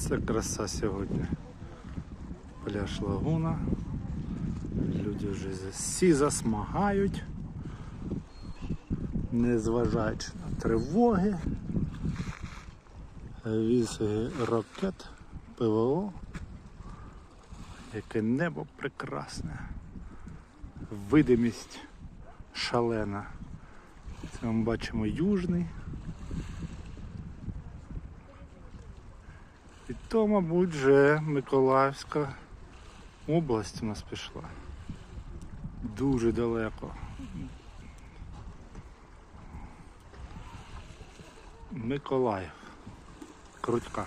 Це краса сьогодні. Пляж Лагуна. Люди вже всі засмагають, незважаючи на тривоги. Віси ракет, ПВО. Яке небо прекрасне. Видимість шалена. Це ми бачимо южний. І то, мабуть, вже Миколаївська область у нас пішла. Дуже далеко. Миколаїв. Крутька.